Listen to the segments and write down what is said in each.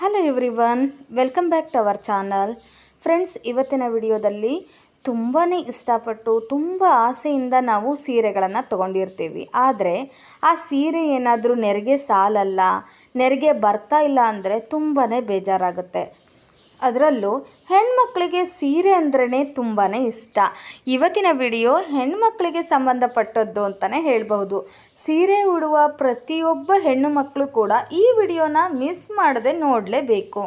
Hello everyone welcome back to our channel friends ಇವತ್ತಿನ ವಿಡಿಯೋದಲ್ಲಿ ತುಂಬಾ ಇಷ್ಟಪಟ್ಟು ತುಂಬ ಆಸೆಯಿಂದ ನಾವು ಸೀರೆಗಳನ್ನು ತೊಗೊಂಡಿರ್ತೀವಿ. ಆದರೆ ಆ ಸೀರೆ ಏನಾದರೂ ನೆರಿಗೆ ಸಾಲಲ್ಲ, ನೆರಿಗೆ ಬರ್ತಾ ಇಲ್ಲ ಅಂದರೆ ತುಂಬಾ ಬೇಜಾರಾಗುತ್ತೆ. ಅದರಲ್ಲೂ ಹೆಣ್ಮಕ್ಳಿಗೆ ಸೀರೆ ಅಂದ್ರೇ ತುಂಬಾ ಇಷ್ಟ. ಇವತ್ತಿನ ವಿಡಿಯೋ ಹೆಣ್ಮಕ್ಳಿಗೆ ಸಂಬಂಧಪಟ್ಟದ್ದು ಅಂತಲೇ ಹೇಳಬಹುದು. ಸೀರೆ ಉಡುವ ಪ್ರತಿಯೊಬ್ಬ ಹೆಣ್ಣು ಮಕ್ಕಳು ಕೂಡ ಈ ವಿಡಿಯೋನ ಮಿಸ್ ಮಾಡದೆ ನೋಡಲೇಬೇಕು.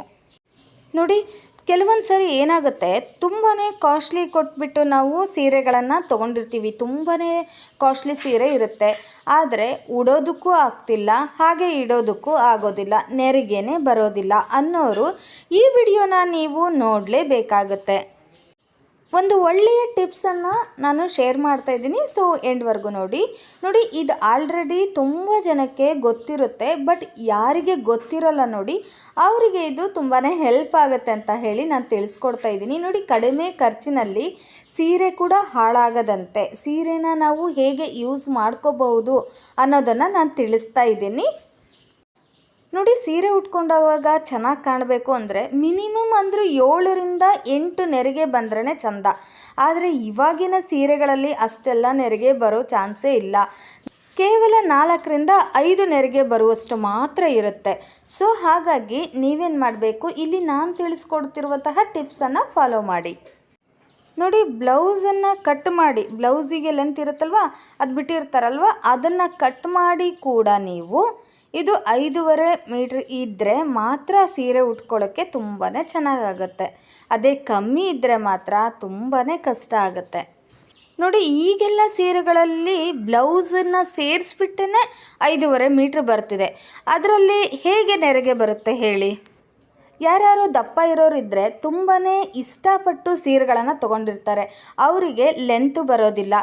ನೋಡಿ ಕೆಲವೊಂದು ಸರಿ ಏನಾಗುತ್ತೆ ತುಂಬಾ ಕಾಸ್ಟ್ಲಿ ಕೊಟ್ಬಿಟ್ಟು ನಾವು ಸೀರೆಗಳನ್ನು ತೊಗೊಂಡಿರ್ತೀವಿ. ತುಂಬಾ ಕಾಸ್ಟ್ಲಿ ಸೀರೆ ಇರುತ್ತೆ. ಆದರೆ ಉಡೋದಕ್ಕೂ ಆಗ್ತಿಲ್ಲ, ಹಾಗೆ ಇಡೋದಕ್ಕೂ ಆಗೋದಿಲ್ಲ, ನೆರಿಗೆನೇ ಬರೋದಿಲ್ಲ ಅನ್ನೋರು ಈ ವಿಡಿಯೋನ ನೀವು ನೋಡಲೇಬೇಕಾಗತ್ತೆ. ಒಂದು ಒಳ್ಳೆಯ ಟಿಪ್ಸನ್ನು ನಾನು ಶೇರ್ ಮಾಡ್ತಾ ಇದ್ದೀನಿ. ಸೊ ಎಂಡ್ವರೆಗೂ ನೋಡಿ. ನೋಡಿ, ಇದು ಆಲ್ರೆಡಿ ತುಂಬ ಜನಕ್ಕೆ ಗೊತ್ತಿರುತ್ತೆ ಬಟ್ ಯಾರಿಗೆ ಗೊತ್ತಿರೋಲ್ಲ ನೋಡಿ, ಅವರಿಗೆ ಇದು ತುಂಬಾ ಹೆಲ್ಪ್ ಆಗುತ್ತೆ ಅಂತ ಹೇಳಿ ನಾನು ತಿಳಿಸ್ಕೊಡ್ತಾ ಇದ್ದೀನಿ. ನೋಡಿ, ಕಡಿಮೆ ಖರ್ಚಿನಲ್ಲಿ ಸೀರೆ ಕೂಡ ಹಾಳಾಗದಂತೆ. ಸೀರೆನ ನಾವು ಹೇಗೆ ಯೂಸ್ ಮಾಡ್ಕೋಬಹುದು ಅನ್ನೋದನ್ನು ನಾನು ತಿಳಿಸ್ತಾ ಇದ್ದೀನಿ. ನೋಡಿ ಸೀರೆ ಉಟ್ಕೊಂಡಾಗ ಚೆನ್ನಾಗಿ ಕಾಣಬೇಕು ಅಂದರೆ ಮಿನಿಮಮ್ ಅಂದರೂ ಏಳರಿಂದ ಎಂಟು ನೆರಿಗೆ ಬಂದ್ರೇ ಚಂದ. ಆದರೆ ಇವಾಗಿನ ಸೀರೆಗಳಲ್ಲಿ ಅಷ್ಟೆಲ್ಲ ನೆರಿಗೆ ಬರೋ ಚಾನ್ಸೇ ಇಲ್ಲ. ಕೇವಲ ನಾಲ್ಕರಿಂದ ಐದು ನೆರಿಗೆ ಬರುವಷ್ಟು ಮಾತ್ರ ಇರುತ್ತೆ. ಸೊ ಹಾಗಾಗಿ ನೀವೇನು ಮಾಡಬೇಕು? ಇಲ್ಲಿ ನಾನು ತಿಳಿಸ್ಕೊಡ್ತಿರುವಂತಹ ಟಿಪ್ಸನ್ನು ಫಾಲೋ ಮಾಡಿ. ನೋಡಿ ಬ್ಲೌಸನ್ನು ಕಟ್ ಮಾಡಿ. ಬ್ಲೌಸಿಗೆ ಲೆಂತ್ ಇರುತ್ತಲ್ವ? ಅದು ಬಿಟ್ಟಿರ್ತಾರಲ್ವ? ಅದನ್ನು ಕಟ್ ಮಾಡಿ ಕೂಡ ನೀವು ಇದು ಐದೂವರೆ ಮೀಟ್ರ್ ಇದ್ದರೆ ಮಾತ್ರ ಸೀರೆ ಉಟ್ಕೊಳ್ಳೋಕ್ಕೆ ತುಂಬಾ ಚೆನ್ನಾಗಾಗತ್ತೆ. ಅದೇ ಕಮ್ಮಿ ಇದ್ದರೆ ಮಾತ್ರ ತುಂಬಾ ಕಷ್ಟ ಆಗುತ್ತೆ. ನೋಡಿ, ಈಗೆಲ್ಲ ಸೀರೆಗಳಲ್ಲಿ ಬ್ಲೌಸನ್ನು ಸೇರಿಸ್ಬಿಟ್ಟೇ ಐದೂವರೆ ಮೀಟ್ರ್ ಬರ್ತಿದೆ. ಅದರಲ್ಲಿ ಹೇಗೆ ನೆರೆಗೆ ಬರುತ್ತೆ ಹೇಳಿ? ಯಾರ್ಯಾರು ದಪ್ಪ ಇರೋರು ಇದ್ದರೆ ತುಂಬಾ ಇಷ್ಟಪಟ್ಟು ಸೀರೆಗಳನ್ನು ತೊಗೊಂಡಿರ್ತಾರೆ. ಅವರಿಗೆ ಲೆಂತು ಬರೋದಿಲ್ಲ.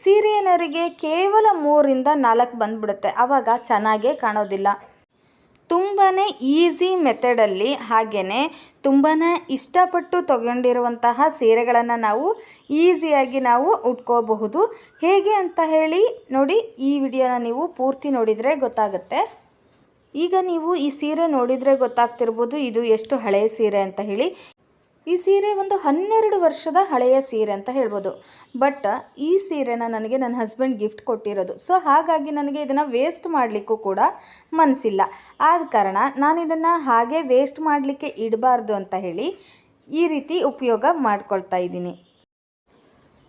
ಸೀರೆಯನರಿಗೆ ಕೇವಲ ಮೂರಿಂದ ನಾಲ್ಕು ಬಂದ್ಬಿಡುತ್ತೆ. ಆವಾಗ ಚೆನ್ನಾಗೇ ಕಾಣೋದಿಲ್ಲ. ತುಂಬಾ ಈಸಿ ಮೆಥಡಲ್ಲಿ ಹಾಗೆಯೇ ತುಂಬಾ ಇಷ್ಟಪಟ್ಟು ತಗೊಂಡಿರುವಂತಹ ಸೀರೆಗಳನ್ನು ನಾವು ಈಸಿಯಾಗಿ ನಾವು ಉಟ್ಕೋಬಹುದು. ಹೇಗೆ ಅಂತ ಹೇಳಿ ನೋಡಿ, ಈ ವಿಡಿಯೋನ ನೀವು ಪೂರ್ತಿ ನೋಡಿದರೆ ಗೊತ್ತಾಗುತ್ತೆ. ಈಗ ನೀವು ಈ ಸೀರೆ ನೋಡಿದರೆ ಗೊತ್ತಾಗ್ತಿರ್ಬೋದು, ಇದು ಎಷ್ಟು ಹಳೆಯ ಸೀರೆ ಅಂತ ಹೇಳಿ. ಈ ಸೀರೆ ಒಂದು ಹನ್ನೆರಡು ವರ್ಷದ ಹಳೆಯ ಸೀರೆ ಅಂತ ಹೇಳ್ಬೋದು. ಬಟ್ ಈ ಸೀರೆನ ನನಗೆ ನನ್ನ ಹಸ್ಬೆಂಡ್ ಗಿಫ್ಟ್ ಕೊಟ್ಟಿರೋದು. ಸೊ ಹಾಗಾಗಿ ನನಗೆ ಇದನ್ನು ವೇಸ್ಟ್ ಮಾಡಲಿಕ್ಕೂ ಕೂಡ ಮನಸ್ಸಿಲ್ಲ ಆದ ಕಾರಣ ನಾನು ಇದನ್ನು ಹಾಗೆ ವೇಸ್ಟ್ ಮಾಡಲಿಕ್ಕೆ ಇಡಬಾರ್ದು ಅಂತ ಹೇಳಿ ಈ ರೀತಿ ಉಪಯೋಗ ಮಾಡ್ಕೊಳ್ತಾ ಇದ್ದೀನಿ.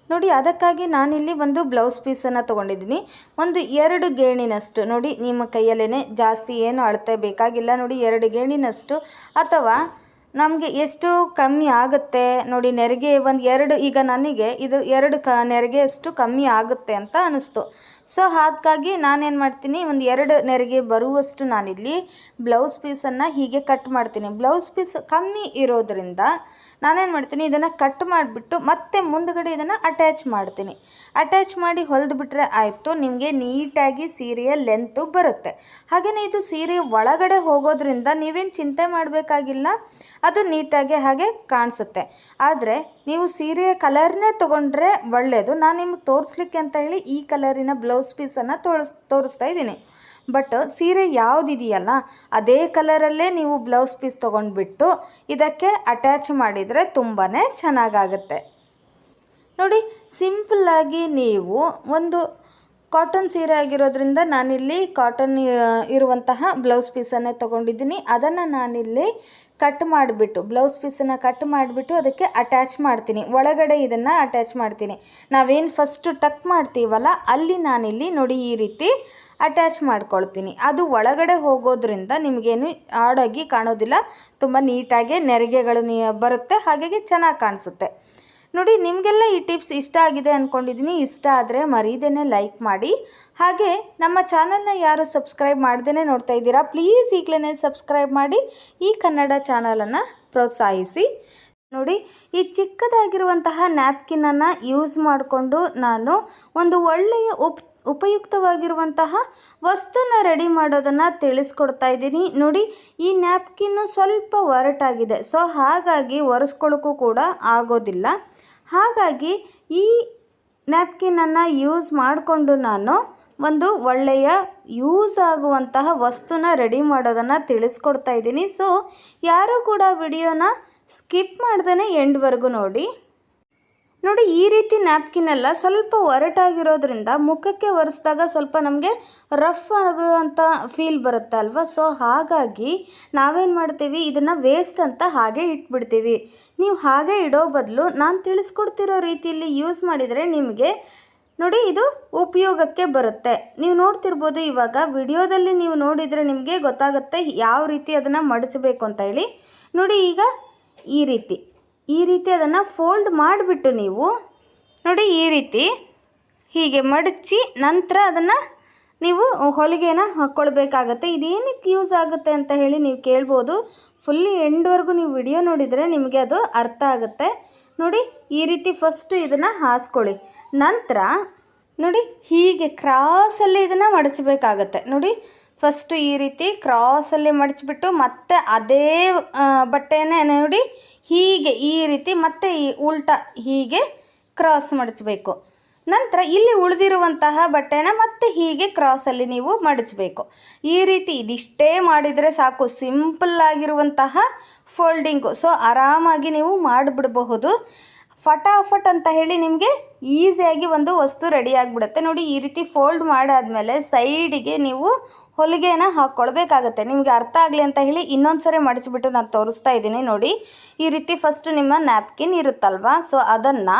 ನೋಡಿ, ಅದಕ್ಕಾಗಿ ನಾನಿಲ್ಲಿ ಒಂದು ಬ್ಲೌಸ್ ಪೀಸನ್ನು ತೊಗೊಂಡಿದ್ದೀನಿ. ಒಂದು ಎರಡು ಗೇಣಿನಷ್ಟು. ನೋಡಿ, ನಿಮ್ಮ ಕೈಯಲ್ಲೇ ಜಾಸ್ತಿ ಏನು ಅಳತೆ ಬೇಕಾಗಿಲ್ಲ. ನೋಡಿ, ಎರಡು ಗೇಣಿನಷ್ಟು ಅಥವಾ ನಮಗೆ ಎಷ್ಟು ಕಮ್ಮಿ ಆಗುತ್ತೆ ನೋಡಿ ನೆರಿಗೆ ಒಂದು ಎರಡು, ಈಗ ನನಗೆ ಇದು ಎರಡು ಕ ನೆರಿಗೆಯಷ್ಟು ಕಮ್ಮಿ ಆಗುತ್ತೆ ಅಂತ ಅನ್ನಿಸ್ತು ಸೊ ಹಾಗಾಗಿ ನಾನೇನು ಮಾಡ್ತೀನಿ, ಒಂದು ಎರಡು ನೆರಿಗೆ ಬರುವಷ್ಟು ನಾನಿಲ್ಲಿ ಬ್ಲೌಸ್ ಪೀಸನ್ನು ಹೀಗೆ ಕಟ್ ಮಾಡ್ತೀನಿ. ಬ್ಲೌಸ್ ಪೀಸ್ ಕಮ್ಮಿ ಇರೋದರಿಂದ ನಾನೇನು ಮಾಡ್ತೀನಿ, ಇದನ್ನು ಕಟ್ ಮಾಡಿಬಿಟ್ಟು ಮತ್ತೆ ಮುಂದಗಡೆ ಇದನ್ನು ಅಟ್ಯಾಚ್ ಮಾಡ್ತೀನಿ. ಅಟ್ಯಾಚ್ ಮಾಡಿ ಹೊಲಿದು ಬಿಟ್ಟರೆ ಆಯಿತು, ನಿಮಗೆ ನೀಟಾಗಿ ಸೀರೆಯ ಲೆಂತು ಬರುತ್ತೆ. ಹಾಗೆಯೇ ಇದು ಸೀರೆ ಒಳಗಡೆ ಹೋಗೋದ್ರಿಂದ ನೀವೇನು ಚಿಂತೆ ಮಾಡಬೇಕಾಗಿಲ್ಲ, ಅದು ನೀಟಾಗಿ ಹಾಗೆ ಕಾಣಿಸುತ್ತೆ. ಆದರೆ ನೀವು ಸೀರೆಯ ಕಲರ್ನೇ ತೊಗೊಂಡ್ರೆ ಒಳ್ಳೆಯದು ನಾನು ನಿಮಗೆ ತೋರಿಸ್ಲಿಕ್ಕೆ ಅಂತ ಹೇಳಿ ಈ ಕಲರಿನ ಬ್ಲೌಸ್ ಪೀಸನ್ನು ತೋರಿಸ್, ತೋರಿಸ್ತಾ ಇದ್ದೀನಿ. ಬಟ್ ಸೀರೆ ಯಾವುದಿದೆಯಲ್ಲ, ಅದೇ ಕಲರಲ್ಲೇ ನೀವು ಬ್ಲೌಸ್ ಪೀಸ್ ತೊಗೊಂಡ್ಬಿಟ್ಟು ಇದಕ್ಕೆ ಅಟ್ಯಾಚ್ ಮಾಡಿದರೆ ತುಂಬಾ ಚೆನ್ನಾಗಾಗುತ್ತೆ. ನೋಡಿ, ಸಿಂಪಲ್ಲಾಗಿ ನೀವು ಒಂದು ಕಾಟನ್ ಸೀರೆ ಆಗಿರೋದ್ರಿಂದ ನಾನಿಲ್ಲಿ ಕಾಟನ್ ಇರುವಂತಹ ಬ್ಲೌಸ್ ಪೀಸನ್ನೇ ತೊಗೊಂಡಿದ್ದೀನಿ. ಅದನ್ನು ನಾನಿಲ್ಲಿ ಕಟ್ ಮಾಡಿಬಿಟ್ಟು ಬ್ಲೌಸ್ ಪೀಸನ್ನು ಕಟ್ ಮಾಡಿಬಿಟ್ಟು ಅದಕ್ಕೆ ಅಟ್ಯಾಚ್ ಮಾಡ್ತೀನಿ. ಒಳಗಡೆ ಇದನ್ನು ಅಟ್ಯಾಚ್ ಮಾಡ್ತೀನಿ. ನಾವೇನು ಫಸ್ಟು ಟಕ್ ಮಾಡ್ತೀವಲ್ಲ, ಅಲ್ಲಿ ನಾನಿಲ್ಲಿ ನೋಡಿ ಈ ರೀತಿ ಅಟ್ಯಾಚ್ ಮಾಡ್ಕೊಳ್ತೀನಿ. ಅದು ಒಳಗಡೆ ಹೋಗೋದ್ರಿಂದ ನಿಮಗೇನು ಆಡಾಗಿ ಕಾಣೋದಿಲ್ಲ. ತುಂಬ ನೀಟಾಗಿ ನೆರಿಗೆಗಳು ಬರುತ್ತೆ ಹಾಗಾಗಿ ಚೆನ್ನಾಗಿ ಕಾಣಿಸುತ್ತೆ. ನೋಡಿ, ನಿಮಗೆಲ್ಲ ಈ ಟಿಪ್ಸ್ ಇಷ್ಟ ಆಗಿದೆ ಅಂದ್ಕೊಂಡಿದ್ದೀನಿ ಇಷ್ಟ ಆದರೆ ಮರೀದೇನೆ ಲೈಕ್ ಮಾಡಿ. ಹಾಗೆ ನಮ್ಮ ಚಾನಲ್ನ ಯಾರು ಸಬ್ಸ್ಕ್ರೈಬ್ ಮಾಡ್ದೇ ನೋಡ್ತಾ ಇದ್ದೀರಾ, ಪ್ಲೀಸ್ ಈಗಲೇ ಸಬ್ಸ್ಕ್ರೈಬ್ ಮಾಡಿ ಈ ಕನ್ನಡ ಚಾನಲನ್ನು ಪ್ರೋತ್ಸಾಹಿಸಿ. ನೋಡಿ, ಈ ಚಿಕ್ಕದಾಗಿರುವಂತಹ ನ್ಯಾಪ್ಕಿನನ್ನು ಯೂಸ್ ಮಾಡಿಕೊಂಡು ನಾನು ಒಂದು ಒಳ್ಳೆಯ ಉಪ್, ಉಪಯುಕ್ತವಾಗಿರುವಂತಹ ವಸ್ತುನ ರೆಡಿ ಮಾಡೋದನ್ನು ತಿಳಿಸ್ಕೊಡ್ತಾ ಇದ್ದೀನಿ. ನೋಡಿ, ಈ ನ್ಯಾಪ್ಕಿನ್ನು ಸ್ವಲ್ಪ ಒರಟಾಗಿದೆ. ಸೊ, ಹಾಗಾಗಿ ಒರೆಸ್ಕೊಳ್ಳೋಕ್ಕೂ ಕೂಡ ಆಗೋದಿಲ್ಲ. ಹಾಗಾಗಿ ಈ ನ್ಯಾಪ್ಕಿನನ್ನು ಯೂಸ್ ಮಾಡಿಕೊಂಡು ನಾನು ಒಂದು ಒಳ್ಳೆಯ ಯೂಸ್ ಆಗುವಂತಹ ವಸ್ತುನ ರೆಡಿ ಮಾಡೋದನ್ನು ತಿಳಿಸ್ಕೊಡ್ತಾ ಇದ್ದೀನಿ. ಸೊ ಯಾರೂ ಕೂಡ ವಿಡಿಯೋನ ಸ್ಕಿಪ್ ಮಾಡ್ದೇ ಎಂಡ್ವರೆಗೂ ನೋಡಿ. ನೋಡಿ, ಈ ರೀತಿ ನ್ಯಾಪ್ಕಿನ್ ಎಲ್ಲ ಸ್ವಲ್ಪ ಒರಟಾಗಿರೋದ್ರಿಂದ ಮುಖಕ್ಕೆ ಒರೆಸಿದಾಗ ಸ್ವಲ್ಪ ನಮಗೆ ರಫ್ ಆಗುವಂಥ ಫೀಲ್ ಬರುತ್ತೆ ಅಲ್ವಾ? ಸೊ ಹಾಗಾಗಿ ನಾವೇನು ಮಾಡ್ತೀವಿ? ಇದನ್ನು ವೇಸ್ಟ್ ಅಂತ ಹಾಗೆ ಇಟ್ಬಿಡ್ತೀವಿ. ನೀವು ಹಾಗೆ ಇಡೋ ಬದಲು ನಾನು ತಿಳಿಸ್ಕೊಡ್ತಿರೋ ರೀತಿಯಲ್ಲಿ ಯೂಸ್ ಮಾಡಿದರೆ ನಿಮಗೆ ನೋಡಿ, ಇದು ಉಪಯೋಗಕ್ಕೆ ಬರುತ್ತೆ. ನೀವು ನೋಡ್ತಿರ್ಬೋದು ಇವಾಗ ವಿಡಿಯೋದಲ್ಲಿ ನೀವು ನೋಡಿದರೆ ನಿಮಗೆ ಗೊತ್ತಾಗುತ್ತೆ ಯಾವ ರೀತಿ ಅದನ್ನು ಮಡಚಬೇಕು ಅಂತ ಹೇಳಿ. ನೋಡಿ, ಈಗ ಈ ರೀತಿ. ಈ ರೀತಿ ಅದನ್ನು ಫೋಲ್ಡ್ ಮಾಡಿಬಿಟ್ಟು ನೀವು ನೋಡಿ ಈ ರೀತಿ ಹೀಗೆ ಮಡಚಿ ನಂತರ ಅದನ್ನು ನೀವು ಹೊಲಿಗೆನ ಹಾಕ್ಕೊಳ್ಬೇಕಾಗತ್ತೆ. ಇದೇನಕ್ಕೆ ಯೂಸ್ ಆಗುತ್ತೆ ಅಂತ ಹೇಳಿ ನೀವು ಕೇಳ್ಬೋದು. ಫುಲ್ಲಿ ಎಂಡ್ವರೆಗೂ ನೀವು ವಿಡಿಯೋ ನೋಡಿದರೆ ನಿಮಗೆ ಅದು ಅರ್ಥ ಆಗುತ್ತೆ. ನೋಡಿ ಈ ರೀತಿ ಫಸ್ಟು ಇದನ್ನು ಹಾಸ್ಕೊಳ್ಳಿ. ನಂತರ ನೋಡಿ ಹೀಗೆ ಕ್ರಾಸಲ್ಲಿ ಇದನ್ನು ಮಡಚಬೇಕಾಗತ್ತೆ. ನೋಡಿ ಫಸ್ಟು ಈ ರೀತಿ ಕ್ರಾಸಲ್ಲಿ ಮಡಚಿಬಿಟ್ಟು ಮತ್ತೆ ಅದೇ ಬಟ್ಟೆನೇ ನೋಡಿ ಹೀಗೆ ಈ ರೀತಿ ಮತ್ತೆ ಈ ಉಲ್ಟಾ ಹೀಗೆ ಕ್ರಾಸ್ ಮಡಚಬೇಕು. ನಂತರ ಇಲ್ಲಿ ಉಳಿದಿರುವಂತಹ ಬಟ್ಟೆನ ಮತ್ತೆ ಹೀಗೆ ಕ್ರಾಸಲ್ಲಿ ನೀವು ಮಡಚಬೇಕು. ಈ ರೀತಿ ಇದಿಷ್ಟೇ ಮಾಡಿದರೆ ಸಾಕು. ಸಿಂಪಲ್ ಆಗಿರುವಂತಹ ಫೋಲ್ಡಿಂಗು ಸೊ ಆರಾಮಾಗಿ ನೀವು ಮಾಡಿಬಿಡಬಹುದು. ಫಟಾಫಟ್ ಅಂತ ಹೇಳಿ ನಿಮಗೆ ಈಸಿಯಾಗಿ ಒಂದು ವಸ್ತು ರೆಡಿ ಆಗಿಬಿಡುತ್ತೆ. ನೋಡಿ, ಈ ರೀತಿ ಫೋಲ್ಡ್ ಮಾಡಾದಮೇಲೆ ಸೈಡಿಗೆ ನೀವು ಹೊಲಿಗೆನ ಹಾಕ್ಕೊಳ್ಬೇಕಾಗತ್ತೆ ನಿಮಗೆ ಅರ್ಥ ಆಗಲಿ ಅಂತ ಹೇಳಿ ಇನ್ನೊಂದು ಸರಿ ಮಡಚಿಬಿಟ್ಟು ನಾನು ತೋರಿಸ್ತಾ ಇದ್ದೀನಿ ನೋಡಿ. ಈ ರೀತಿ ಫಸ್ಟು ನಿಮ್ಮ ನ್ಯಾಪ್ಕಿನ್ ಇರುತ್ತಲ್ವಾ? ಸೊ ಅದನ್ನು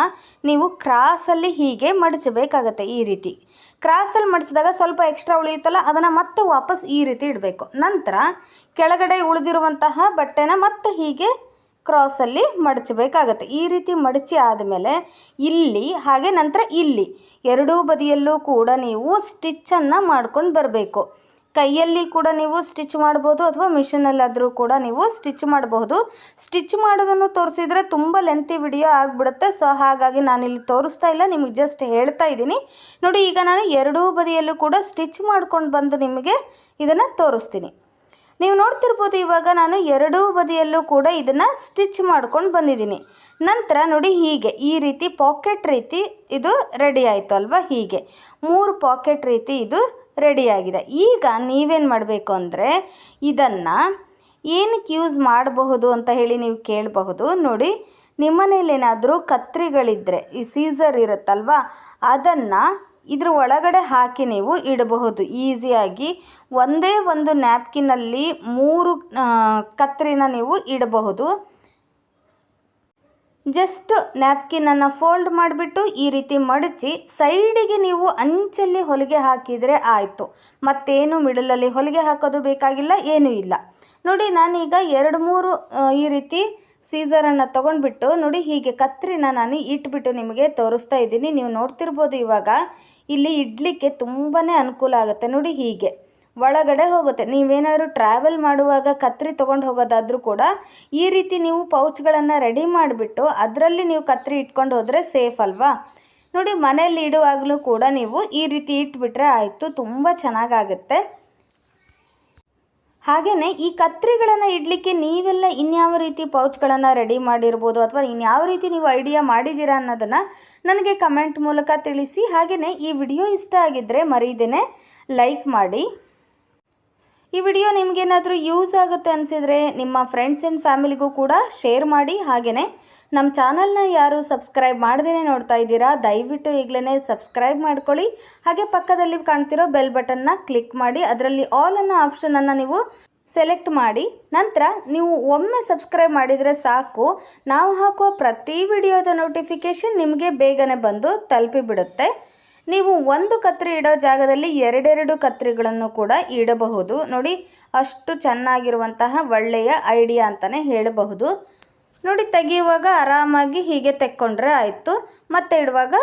ನೀವು ಕ್ರಾಸಲ್ಲಿ ಹೀಗೆ ಮಡಚಬೇಕಾಗತ್ತೆ ಈ ರೀತಿ. ಕ್ರಾಸಲ್ಲಿ ಮಡಿಸಿದಾಗ ಸ್ವಲ್ಪ ಎಕ್ಸ್ಟ್ರಾ ಉಳಿಯುತ್ತಲ್ಲ, ಅದನ್ನು ಮತ್ತೆ ವಾಪಸ್ ಈ ರೀತಿ ಇಡಬೇಕು. ನಂತರ ಕೆಳಗಡೆ ಉಳಿದಿರುವಂತಹ ಬಟ್ಟೆನ ಮತ್ತೆ ಹೀಗೆ ಕ್ರಾಸಲ್ಲಿ ಮಡಚಬೇಕಾಗತ್ತೆ. ಈ ರೀತಿ ಮಡಚಿ ಆದಮೇಲೆ ಇಲ್ಲಿ, ಹಾಗೆ ನಂತರ ಇಲ್ಲಿ. ಎರಡೂ ಬದಿಯಲ್ಲೂ ಕೂಡ ನೀವು ಸ್ಟಿಚ್ಚನ್ನು ಮಾಡ್ಕೊಂಡು ಬರಬೇಕು. ಕೈಯಲ್ಲಿ ಕೂಡ ನೀವು ಸ್ಟಿಚ್ ಮಾಡ್ಬೋದು ಅಥವಾ ಮಿಷಿನಲ್ಲಾದರೂ ಕೂಡ ನೀವು ಸ್ಟಿಚ್ ಮಾಡಬಹುದು ಸ್ಟಿಚ್ ಮಾಡೋದನ್ನು ತೋರಿಸಿದರೆ ತುಂಬ ಲೆಂತಿ ವಿಡಿಯೋ ಆಗಿಬಿಡುತ್ತೆ. ಸೊ ಹಾಗಾಗಿ ನಾನಿಲ್ಲಿ ತೋರಿಸ್ತಾ ಇಲ್ಲ, ನಿಮಗೆ ಜಸ್ಟ್ ಹೇಳ್ತಾ ಇದ್ದೀನಿ. ನೋಡಿ, ಈಗ ನಾನು ಎರಡೂ ಬದಿಯಲ್ಲೂ ಕೂಡ ಸ್ಟಿಚ್ ಮಾಡ್ಕೊಂಡು ಬಂದು ನಿಮಗೆ ಇದನ್ನು ತೋರಿಸ್ತೀನಿ. ನೀವು ನೋಡ್ತಿರ್ಬೋದು ಇವಾಗ ನಾನು ಎರಡೂ ಬದಿಯಲ್ಲೂ ಕೂಡ ಇದನ್ನು ಸ್ಟಿಚ್ ಮಾಡ್ಕೊಂಡು ಬಂದಿದ್ದೀನಿ. ನಂತರ ನೋಡಿ ಹೀಗೆ, ಈ ರೀತಿ ಪಾಕೆಟ್ ರೀತಿ ಇದು ರೆಡಿ ಆಯಿತು ಅಲ್ವಾ? ಹೀಗೆ, ಮೂರು ಪಾಕೆಟ್ ರೀತಿ ಇದು ರೆಡಿಯಾಗಿದೆ ಈಗ ನೀವೇನು ಮಾಡಬೇಕು ಅಂದರೆ ಇದನ್ನು ಏನಕ್ಕೆ ಯೂಸ್ ಮಾಡಬಹುದು ಅಂತ ಹೇಳಿ ನೀವು ಕೇಳಬಹುದು. ನೋಡಿ ನಿಮ್ಮನೇಲೇನಾದರೂ ಕತ್ರಿಗಳಿದ್ದರೆ ಈ ಸೀಸರ್ ಇರುತ್ತಲ್ವಾ, ಅದನ್ನು ಇದ್ರ ಒಳಗಡೆ ಹಾಕಿ ನೀವು ಇಡಬಹುದು. ಈಸಿಯಾಗಿ ಒಂದೇ ಒಂದು ನ್ಯಾಪ್ಕಿನಲ್ಲಿ ಮೂರು ಕತ್ತರಿನ ನೀವು ಇಡಬಹುದು. ಜಸ್ಟ್ ನ್ಯಾಪ್ಕಿನನ್ನು ಫೋಲ್ಡ್ ಮಾಡಿಬಿಟ್ಟು ಈ ರೀತಿ ಮಡಚಿ ಸೈಡಿಗೆ ನೀವು ಅಂಚಲ್ಲಿ ಹೊಲಿಗೆ ಹಾಕಿದರೆ ಆಯಿತು. ಮತ್ತೇನು ಮಿಡಲಲ್ಲಿ ಹೊಲಿಗೆ ಹಾಕೋದು ಬೇಕಾಗಿಲ್ಲ, ಏನೂ ಇಲ್ಲ. ನೋಡಿ, ನಾನೀಗ ಎರಡು, ಮೂರು ಈ ರೀತಿ ಸೀಸರನ್ನು ತೊಗೊಂಡ್ಬಿಟ್ಟು ನೋಡಿ ಹೀಗೆ ಕತ್ರಿನ ನಾನು ಇಟ್ಬಿಟ್ಟು ನಿಮಗೆ ತೋರಿಸ್ತಾ ಇದ್ದೀನಿ. ನೀವು ನೋಡ್ತಿರ್ಬೋದು ಇವಾಗ. ಇಲ್ಲಿ ಇಡಲಿಕ್ಕೆ ತುಂಬಾ ಅನುಕೂಲ ಆಗುತ್ತೆ. ನೋಡಿ ಹೀಗೆ. ಒಳಗಡೆ ಹೋಗುತ್ತೆ. ನೀವೇನಾದರೂ ಟ್ರಾವೆಲ್ ಮಾಡುವಾಗ ಕತ್ರಿ ತೊಗೊಂಡು ಹೋಗೋದಾದರೂ ಕೂಡ ಈ ರೀತಿ ನೀವು ಪೌಚ್ಗಳನ್ನು ರೆಡಿ ಮಾಡಿಬಿಟ್ಟು ಅದರಲ್ಲಿ ನೀವು ಕತ್ರಿ ಇಟ್ಕೊಂಡು ಹೋದರೆ ಸೇಫ್ ಅಲ್ವಾ? ನೋಡಿ ಮನೆಯಲ್ಲಿ ಇಡುವಾಗಲೂ ಕೂಡ ನೀವು ಈ ರೀತಿ ಇಟ್ಬಿಟ್ರೆ ಆಯಿತು. ತುಂಬ ಚೆನ್ನಾಗಾಗುತ್ತೆ ಹಾಗೆಯೇ ಈ ಕತ್ರಿಗಳನ್ನು ಇಡಲಿಕ್ಕೆ ನೀವೆಲ್ಲ ಇನ್ಯಾವ ರೀತಿ ಪೌಚ್ಗಳನ್ನು ರೆಡಿ ಮಾಡಿರ್ಬೋದು ಅಥವಾ ಇನ್ಯಾವ ರೀತಿ ನೀವು ಐಡಿಯಾ ಮಾಡಿದ್ದೀರಾ ಅನ್ನೋದನ್ನು ನನಗೆ ಕಮೆಂಟ್ ಮೂಲಕ ತಿಳಿಸಿ. ಹಾಗೆಯೇ ಈ ವಿಡಿಯೋ ಇಷ್ಟ ಆಗಿದ್ದರೆ ಮರೀದೇನೆ ಲೈಕ್ ಮಾಡಿ. ಈ ವಿಡಿಯೋ ನಿಮಗೇನಾದರೂ ಯೂಸ್ ಆಗುತ್ತೆ ಅನಿಸಿದರೆ ನಿಮ್ಮ ಫ್ರೆಂಡ್ಸ್ ಆ್ಯಂಡ್ ಫ್ಯಾಮಿಲಿಗೂ ಕೂಡ ಶೇರ್ ಮಾಡಿ. ಹಾಗೆಯೇ ನಮ್ಮ ಚಾನಲ್ನ ಯಾರು ಸಬ್ಸ್ಕ್ರೈಬ್ ಮಾಡ್ದೇ ನೋಡ್ತಾ ಇದ್ದೀರಾ, ದಯವಿಟ್ಟು ಈಗಲೇ ಸಬ್ಸ್ಕ್ರೈಬ್ ಮಾಡ್ಕೊಳ್ಳಿ. ಹಾಗೆ ಪಕ್ಕದಲ್ಲಿ ಕಾಣ್ತಿರೋ ಬೆಲ್ ಬಟನ್ನ ಕ್ಲಿಕ್ ಮಾಡಿ. ಅದರಲ್ಲಿ ಆಲ್ ಅನ್ನೋ ಆಪ್ಷನನ್ನು ನೀವು ಸೆಲೆಕ್ಟ್ ಮಾಡಿ. ನಂತರ ನೀವು ಒಮ್ಮೆ ಸಬ್ಸ್ಕ್ರೈಬ್ ಮಾಡಿದರೆ ಸಾಕು. ನಾವು ಹಾಕೋ ಪ್ರತಿ ವಿಡಿಯೋದ ನೋಟಿಫಿಕೇಷನ್ ನಿಮಗೆ ಬೇಗನೆ ಬಂದು ತಲುಪಿಬಿಡುತ್ತೆ. ನೀವು ಒಂದು ಕತ್ರಿ ಇಡೋ ಜಾಗದಲ್ಲಿ ಎರಡೆರಡು ಕತ್ರಿಗಳನ್ನು ಕೂಡ ಇಡಬಹುದು. ನೋಡಿ, ಅಷ್ಟು ಚೆನ್ನಾಗಿರುವಂತಹ ಒಳ್ಳೆಯ ಐಡಿಯಾ ಅಂತಲೇ ಹೇಳಬಹುದು. ನೋಡಿ, ತೆಗೆಯುವಾಗ ಆರಾಮಾಗಿ ಹೀಗೆ ತೆಕ್ಕೊಂಡ್ರೆ ಆಯಿತು. ಮತ್ತೆ ಇಡುವಾಗ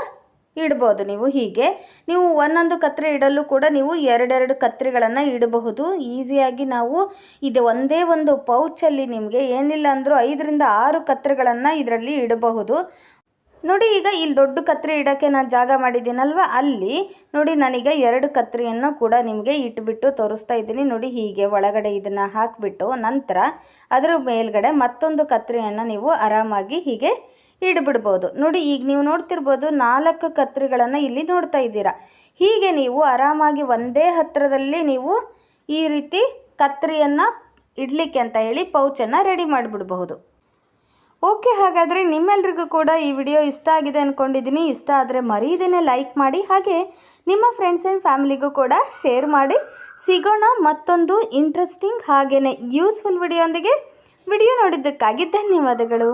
ಇಡ್ಬೋದು ನೀವು ಹೀಗೆ. ನೀವು ಒಂದೊಂದು ಕತ್ರಿ ಇಡಲು ಕೂಡ ನೀವು ಎರಡೆರಡು ಕತ್ರಿಗಳನ್ನು ಇಡಬಹುದು. ಈಸಿಯಾಗಿ ನಾವು ಇದು ಒಂದೇ ಒಂದು ಪೌಚಲ್ಲಿ ನಿಮಗೆ ಏನಿಲ್ಲ ಅಂದರೂ ಐದರಿಂದ ಆರು ಕತ್ರಿಗಳನ್ನು ಇದರಲ್ಲಿ ಇಡಬಹುದು. ನೋಡಿ ಈಗ ಇಲ್ಲಿ ದೊಡ್ಡ ಕತ್ರಿ ಇಡೋಕ್ಕೆ ನಾನು ಜಾಗ ಮಾಡಿದ್ದೀನಲ್ವ? ಅಲ್ಲಿ ನೋಡಿ ನನಗೆ ಎರಡು ಕತ್ರಿಯನ್ನು ಕೂಡ ನಿಮಗೆ ಇಟ್ಬಿಟ್ಟು ತೋರಿಸ್ತಾ ಇದ್ದೀನಿ. ನೋಡಿ ಹೀಗೆ ಒಳಗಡೆ ಇದನ್ನು ಹಾಕಿಬಿಟ್ಟು ನಂತರ ಅದರ ಮೇಲ್ಗಡೆ ಮತ್ತೊಂದು ಕತ್ರಿಯನ್ನು ನೀವು ಆರಾಮಾಗಿ ಹೀಗೆ ಇಡ್ಬಿಡ್ಬೋದು. ನೋಡಿ ಈಗ ನೀವು ನೋಡ್ತಿರ್ಬೋದು ನಾಲ್ಕು ಕತ್ರಿಗಳನ್ನು ಇಲ್ಲಿ ನೋಡ್ತಾ ಇದ್ದೀರಾ. ಹೀಗೆ ನೀವು ಆರಾಮಾಗಿ ಒಂದೇ ಹತ್ತಿರದಲ್ಲಿ ನೀವು ಈ ರೀತಿ ಕತ್ರಿಯನ್ನು ಇಡಲಿಕ್ಕೆ ಅಂತ ಹೇಳಿ ಪೌಚನ್ನು ರೆಡಿ ಮಾಡಿಬಿಡಬಹುದು. ಓಕೆ, ಹಾಗಾದರೆ ನಿಮ್ಮೆಲ್ರಿಗೂ ಕೂಡ ಈ ವಿಡಿಯೋ ಇಷ್ಟ ಆಗಿದೆ ಅಂದ್ಕೊಂಡಿದ್ದೀನಿ ಇಷ್ಟ ಆದರೆ ಮರೀದೇನೆ ಲೈಕ್ ಮಾಡಿ, ಹಾಗೆ ನಿಮ್ಮ ಫ್ರೆಂಡ್ಸ್ ಆ್ಯಂಡ್ ಫ್ಯಾಮಿಲಿಗೂ ಕೂಡ ಶೇರ್ ಮಾಡಿ. ಸಿಗೋಣ ಮತ್ತೊಂದು ಇಂಟ್ರೆಸ್ಟಿಂಗ್ ಹಾಗೆಯೇ ಯೂಸ್ಫುಲ್ ವಿಡಿಯೋ ವಿಡಿಯೋ ನೋಡಿದ್ದಕ್ಕಾಗಿ ಧನ್ಯವಾದಗಳು.